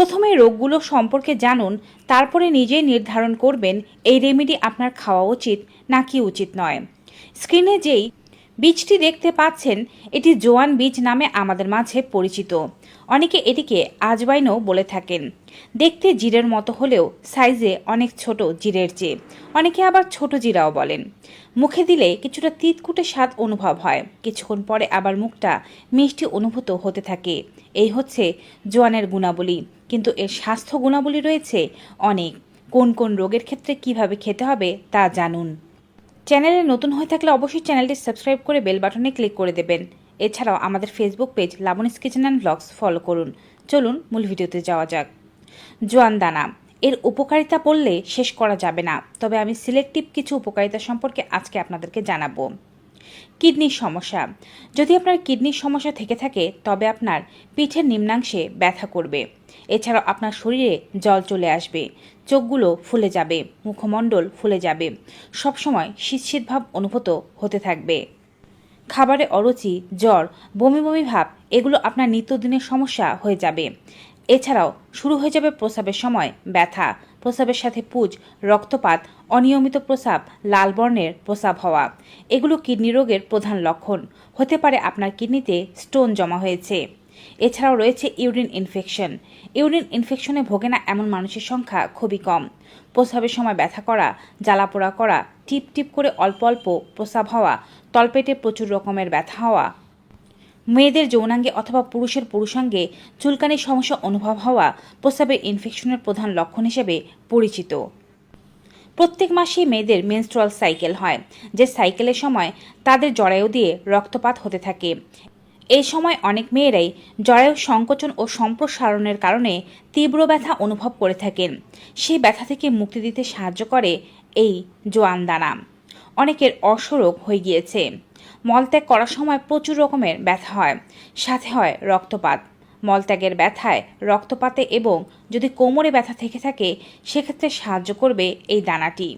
প্রথমে রোগগুলো সম্পর্কে জানুন, তারপরে নিজেই নির্ধারণ করবেন, এই রেমেডি আপনার খাওয়া উচিত নাকি উচিত নয়। স্ক্রিনে যেই বীজটি দেখতে পাচ্ছেন, এটি জোয়ান বীজ নামে আমাদের মাঝে পরিচিত। অনেকে এটিকে আজবাইনও বলে থাকেন। দেখতে জিরের মতো হলেও সাইজে অনেক ছোট জিরের চেয়ে। অনেকে আবার ছোট জিরাও বলেন। মুখে দিলে কিছুটা তিতকুটে স্বাদ অনুভব হয়। কিছুক্ষণ পরে আবার মুখটা মিষ্টি অনুভূত হতে থাকে। এই হচ্ছে জোয়ানের গুণাবলী। কিন্তু এর স্বাস্থ্য গুণাবলী রয়েছে অনেক। কোন কোন রোগের ক্ষেত্রে কীভাবে খেতে হবে তা জানুন। চ্যানেলে নতুন হয়ে থাকলে অবশ্যই চ্যানেলটি সাবস্ক্রাইব করে বেল বাটনে ক্লিক করে দেবেন। এছাড়াও আমাদের Facebook page Laboni's kitchen and blogs follow করুন। চলুন মূল ভিডিওতে যাওয়া যাক। জোয়ান দানা, এর উপকারিতা বললে শেষ করা যাবে না, তবে আমি সিলেক্টিভ কিছু উপকারিতা সম্পর্কে আজকে আপনাদেরকে জানাব। কিডনির সমস্যা। যদি আপনার কিডনির সমস্যা থেকে থাকে, তবে আপনার পিঠের নিম্নাংশে ব্যথা করবে। এছাড়াও আপনার শরীরে জল চলে আসবে, চোখগুলো ফুলে যাবে, মুখমণ্ডল ফুলে যাবে, সবসময় শীত ভাব অনুভূত হতে থাকবে। খাবারে অরুচি, জ্বর, বমি বমি ভাব, এগুলো আপনার নিত্যদিনের সমস্যা হয়ে যাবে। এছাড়াও শুরু হয়ে যাবে প্রস্রাবের সময় ব্যথা, প্রস্রাবের সাথে পুজ, রক্তপাত, অনিয়মিত প্রস্রাব, লাল বর্ণের প্রস্রাব হওয়া। এগুলো কিডনি রোগের প্রধান লক্ষণ। হতে পারে আপনার কিডনিতে স্টোন জমা হয়েছে। এছাড়াও রয়েছে ইউরিন ইনফেকশন। ইউরিন ইনফেকশনে ভোগে না এমন মানুষের সংখ্যা খুবই কম। প্রস্রাবের সময় ব্যথা করা জ্বালাপোড়া করা টিপ টিপ করে অল্প অল্প প্রস্রাব হওয়া, তলপেটে প্রচুর রকমের ব্যথা হওয়া মেয়েদের যৌনাঙ্গে অথবা পুরুষের পুরুষাঙ্গে চুলকানির সমস্যা অনুভব হওয়া প্রস্রাবের ইনফেকশনের প্রধান লক্ষণ হিসেবে পরিচিত। প্রত্যেক মাসেই মেয়েদের মেনস্ট্রুয়াল সাইকেল হয়, যে সাইকেলের সময় তাদের জরায়ু দিয়ে রক্তপাত হতে থাকে। এই সময় অনেক মেয়েরাই জরায়ু সংকোচন ও সম্প্রসারণের কারণে তীব্র ব্যথা অনুভব করে থাকেন। সেই ব্যথা থেকে মুক্তি দিতে সাহায্য করে এই জোয়ান দানা অনেকের অসরোগ হয়ে গিয়েছে। মলত্যাগ করার সময় প্রচুর রকমের ব্যথা হয়। সাথে হয় রক্তপাত। মলত্যাগের ব্যথায় রক্তপাতে এবং যদি কোমরে ব্যথা থেকে থাকে, সেক্ষেত্রে সাহায্য করবে এই দানাটি।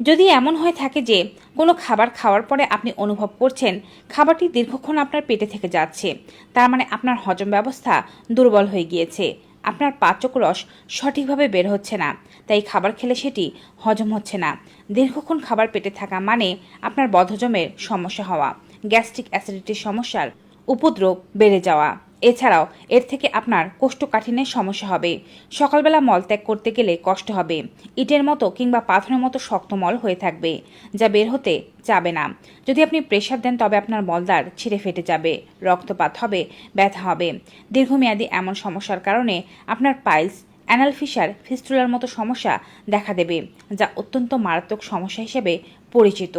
যদি এমন হয়ে থাকে যে কোনো খাবার খাওয়ার পরে আপনি অনুভব করছেন খাবারটি দীর্ঘক্ষণ আপনার পেটে থেকে যাচ্ছে, তার মানে আপনার হজম ব্যবস্থা দুর্বল হয়ে গিয়েছে আপনার পাচক রস সঠিকভাবে বের হচ্ছে না, তাই খাবার খেলে সেটি হজম হচ্ছে না। দীর্ঘক্ষণ খাবার পেটে থাকা মানে আপনার বদহজমের সমস্যা হওয়া, গ্যাস্ট্রিক অ্যাসিডিটির সমস্যার উপদ্রব বেড়ে যাওয়া। এছাড়াও, এর থেকে আপনার কোষ্ঠকাঠিন্যের সমস্যা হবে। সকালবেলা মলত্যাগ করতে গেলে কষ্ট হবে। ইটের মতো কিংবা পাথরের মতো শক্ত মল হয়ে থাকবে, যা বের হতে যাবে না। যদি আপনি প্রেশার দেন, তবে আপনার মলদার ছিঁড়ে ফেটে যাবে, রক্তপাত হবে, ব্যথা হবে। দীর্ঘমেয়াদী এমন সমস্যার কারণে আপনার পাইলস অ্যানাল ফিসার ফিস্টুলার মতো সমস্যা দেখা দেবে, যা অত্যন্ত মারাত্মক সমস্যা হিসেবে পরিচিত।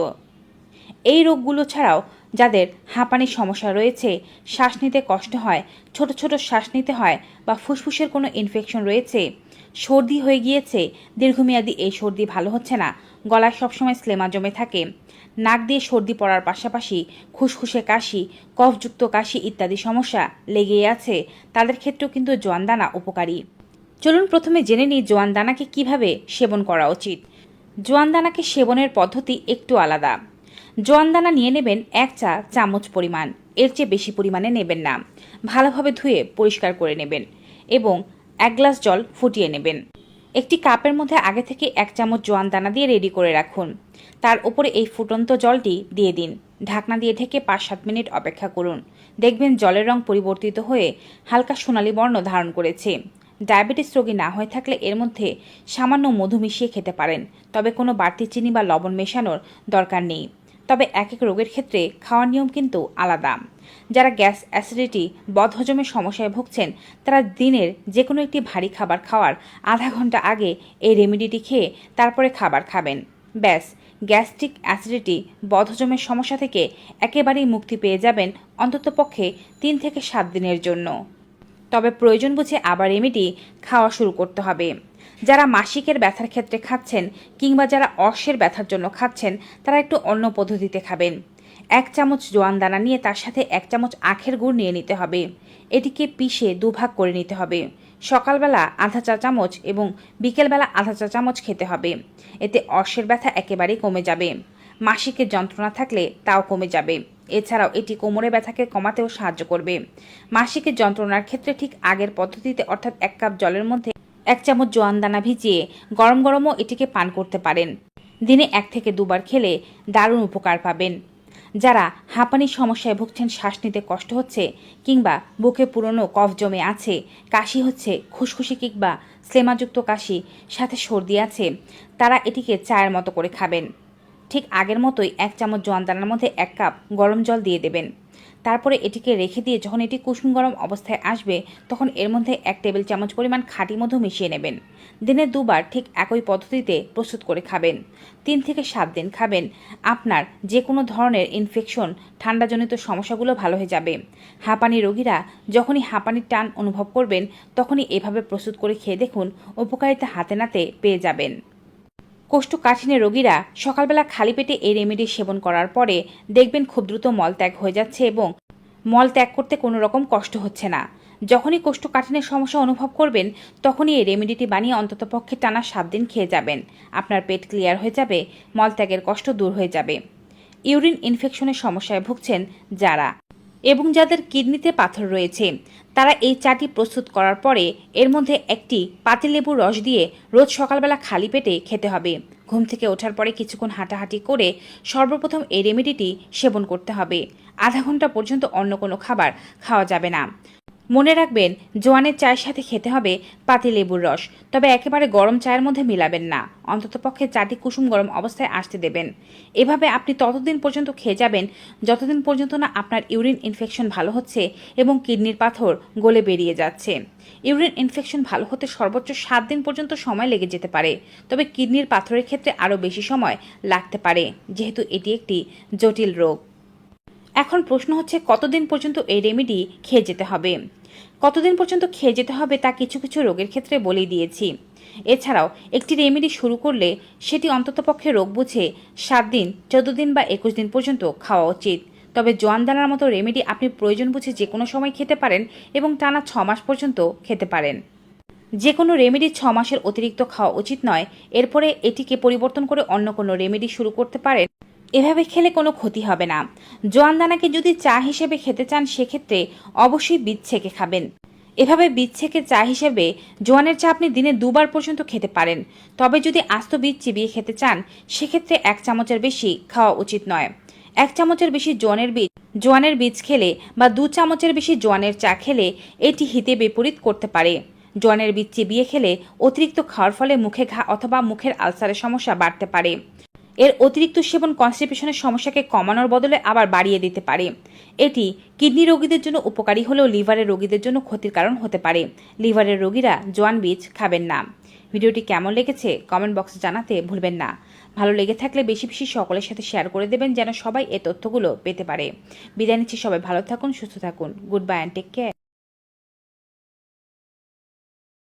এই রোগগুলো ছাড়াও যাদের হাঁপানির সমস্যা রয়েছে, শ্বাস নিতে কষ্ট হয়, ছোট ছোট শ্বাস নিতে হয় বা ফুসফুসের কোনো ইনফেকশন রয়েছে, সর্দি হয়ে গিয়েছে, দীর্ঘমেয়াদী এই সর্দি ভালো হচ্ছে না, গলায় সবসময় স্লেমা জমে থাকে, নাক দিয়ে সর্দি পড়ার পাশাপাশি খুসখুসে কাশি, কফযুক্ত কাশি ইত্যাদি সমস্যা লেগেই আছে, তাদের ক্ষেত্রেও কিন্তু জোয়ান দানা উপকারী। চলুন প্রথমে জেনে নিই জোয়ান দানাকে কীভাবে সেবন করা উচিত। জোয়ান দানাকে সেবনের পদ্ধতি একটু আলাদা। জোয়ান দানা নিয়ে নেবেন এক চা চামচ পরিমাণ। এর চেয়ে বেশি পরিমাণে নেবেন না। ভালোভাবে ধুয়ে পরিষ্কার করে নেবেন এবং এক গ্লাস জল ফুটিয়ে নেবেন। একটি কাপের মধ্যে আগে থেকে এক চামচ জোয়ান দানা দিয়ে রেডি করে রাখুন। তার উপরে এই ফুটন্ত জলটি দিয়ে দিন। ঢাকনা দিয়ে ঢেকে পাঁচ সাত মিনিট অপেক্ষা করুন। দেখবেন জলের রং পরিবর্তিত হয়ে হালকা সোনালী বর্ণ ধারণ করেছে। ডায়াবেটিস রোগী না হয়ে থাকলে এর মধ্যে সামান্য মধু মিশিয়ে খেতে পারেন, তবে কোনো বাড়তি চিনি বা লবণ মেশানোর দরকার নেই। তবে এক এক রোগের ক্ষেত্রে খাওয়ার নিয়ম কিন্তু আলাদা। যারা গ্যাস অ্যাসিডিটি, বদহজমের সমস্যায় ভুগছেন, তারা দিনের যে কোনো একটি ভারী খাবার খাওয়ার আধা ঘণ্টা আগে এই রেমেডিটি খেয়ে তারপরে খাবার খাবেন। ব্যাস, গ্যাস্ট্রিক অ্যাসিডিটি, বদহজমের সমস্যা থেকে একেবারেই মুক্তি পেয়ে যাবেন অন্ততপক্ষে তিন থেকে সাত দিনের জন্য। তবে প্রয়োজন বুঝে আবার রেমেডি খাওয়া শুরু করতে হবে। যারা মাসিকের ব্যথার ক্ষেত্রে খাচ্ছেন কিংবা যারা অর্শের ব্যথার জন্য খাচ্ছেন, তারা একটু অন্য পদ্ধতিতে খাবেন। এক চামচ জোয়ান দানা নিয়ে তার সাথে এক চামচ আখের গুড় নিয়ে নিতে হবে। এটিকে পিষে দুভাগ করে নিতে হবে। সকালবেলা আধা চা চামচ এবং বিকেলবেলা আধা চা চামচ খেতে হবে। এতে অর্শের ব্যথা একেবারেই কমে যাবে। মাসিকের যন্ত্রণা থাকলে তাও কমে যাবে। এছাড়াও এটি কোমরে ব্যথাকে কমাতেও সাহায্য করবে। মাসিকের যন্ত্রণার ক্ষেত্রে ঠিক আগের পদ্ধতিতে, অর্থাৎ এক কাপ জলের মধ্যে এক চামচ জোয়ান দানা ভিজিয়ে গরম গরমও এটিকে পান করতে পারেন। দিনে এক থেকে দুবার খেলে দারুণ উপকার পাবেন। যারা হাঁপানির সমস্যায় ভুগছেন, শ্বাস নিতে কষ্ট হচ্ছে কিংবা বুকে পুরনো কফ জমে আছে, কাশি হচ্ছে, খুশখুশি কিংবা স্লেমাযুক্ত কাশি, সাথে সর্দি আছে, তারা এটিকে চায়ের মতো করে খাবেন। ঠিক আগের মতোই এক চামচ জোয়ান দানার মধ্যে এক কাপ গরম জল দিয়ে দেবেন। তারপরে এটিকে রেখে দিয়ে যখন এটি কুসুম গরম অবস্থায় আসবে, তখন এর মধ্যে এক টেবিল চামচ পরিমাণ খাঁটি মধু মিশিয়ে নেবেন। দিনে দুবার ঠিক একই পদ্ধতিতে প্রস্তুত করে খাবেন। তিন থেকে সাত দিন খাবেন। আপনার যে কোনো ধরনের ইনফেকশন ঠান্ডাজনিত সমস্যাগুলো ভালো হয়ে যাবে। হাঁপানি রোগীরা যখনই হাঁপানির টান অনুভব করবেন, তখনই এভাবে প্রস্তুত করে খেয়ে দেখুন, উপকারিতা হাতে নাতে পেয়ে যাবেন। কোষ্ঠকাঠিন্যের রোগীরা সকালবেলা খালি পেটে এই রেমেডি সেবন করার পরে দেখবেন খুব দ্রুত মলত্যাগ হয়ে যাচ্ছে এবং মল ত্যাগ করতে কোনো রকম কষ্ট হচ্ছে না। যখনই কোষ্ঠকাঠিন্যের সমস্যা অনুভব করবেন, তখনই এই রেমেডিটি বানিয়ে অন্ততপক্ষে টানা সাত দিন খেয়ে যাবেন। আপনার পেট ক্লিয়ার হয়ে যাবে মলত্যাগের কষ্ট দূর হয়ে যাবে। ইউরিন ইনফেকশনের সমস্যায় ভুগছেন যারা। এবং যাদের কিডনিতে পাথর রয়েছে, তারা এই চাটি প্রস্তুত করার পরে এর মধ্যে একটি পাতিলেবুর রস দিয়ে রোজ সকালবেলা খালি পেটে খেতে হবে। ঘুম থেকে ওঠার পরে কিছুক্ষণ হাঁটাহাঁটি করে সর্বপ্রথম এই রেমেডিটি সেবন করতে হবে। আধা ঘণ্টা পর্যন্ত অন্য কোনো খাবার খাওয়া যাবে না। মনে রাখবেন, জোয়ানের চায়ের সাথে খেতে হবে পাতিলেবুর রস, তবে একেবারে গরম চায়ের মধ্যে মিলাবেন না। অন্ততপক্ষে চাটি কুসুম গরম অবস্থায় আসতে দেবেন। এভাবে আপনি ততদিন পর্যন্ত খেয়ে যাবেন, যতদিন পর্যন্ত না আপনার ইউরিন ইনফেকশন ভালো হচ্ছে এবং কিডনির পাথর গলে বেরিয়ে যাচ্ছে। ইউরিন ইনফেকশন ভালো হতে সর্বোচ্চ সাত দিন পর্যন্ত সময় লেগে যেতে পারে, তবে কিডনির পাথরের ক্ষেত্রে আরও বেশি সময় লাগতে পারে, যেহেতু এটি একটি জটিল রোগ। এখন প্রশ্ন হচ্ছে, কতদিন পর্যন্ত এই রেমেডি খেয়ে যেতে হবে? কতদিন পর্যন্ত খেয়ে যেতে হবে তা কিছু কিছু রোগের ক্ষেত্রে বলেই দিয়েছি। এছাড়াও, একটি রেমেডি শুরু করলে সেটি অন্ততপক্ষে রোগ বুঝে সাত দিন, চোদ্দ দিন বা একুশ দিন পর্যন্ত খাওয়া উচিত। তবে জোয়ান দানার মতো রেমেডি আপনি প্রয়োজন বুঝে যে কোনো সময় খেতে পারেন এবং টানা ছ মাস পর্যন্ত খেতে পারেন। যে কোনো রেমেডি ছ মাসের অতিরিক্ত খাওয়া উচিত নয়। এরপরে এটিকে পরিবর্তন করে অন্য কোনো রেমেডি শুরু করতে পারেন এভাবে খেলে কোনো ক্ষতি হবে না। জোয়ান দানাকে যদি চা হিসেবে খেতে চান, সেক্ষেত্রে অবশ্যই বীজ ছেঁকে খাবেন। এভাবে বীজ ছেঁকে চা হিসেবে জোয়ানের চা আপনি দিনে দুবার পর্যন্ত খেতে পারেন। তবে যদি আস্ত বীজ চিবিয়ে খেতে চান, সেক্ষেত্রে এক চামচের বেশি খাওয়া উচিত নয়। এক চামচের বেশি জোয়ানের বীজ জোয়ানের বীজ খেলে বা দু চামচের বেশি জোয়ানের চা খেলে এটি হিতে বিপরীত করতে পারে। জোয়ানের বীজ চিবিয়ে খেলে অতিরিক্ত খাওয়ার ফলে মুখে ঘা অথবা মুখের আলসারের সমস্যা বাড়তে পারে। এর অতিরিক্ত সেবন কনস্টিপেশনের সমস্যাকে কমানোর বদলে আবার বাড়িয়ে দিতে পারে। এটি কিডনি রোগীদের জন্য উপকারী হলেও লিভারের রোগীদের জন্য ক্ষতির কারণ হতে পারে। লিভারের রোগীরা জোয়ান বীজ খাবেন না। ভিডিওটি কেমন লেগেছে কমেন্ট বক্সে জানাতে ভুলবেন না। ভালো লেগে থাকলে বেশি বেশি সকলের সাথে শেয়ার করে দেবেন যেন সবাই এই তথ্যগুলো পেতে পারে। বিদায় নিচ্ছি, সবাই ভালো থাকুন, সুস্থ থাকুন। Good bye and take care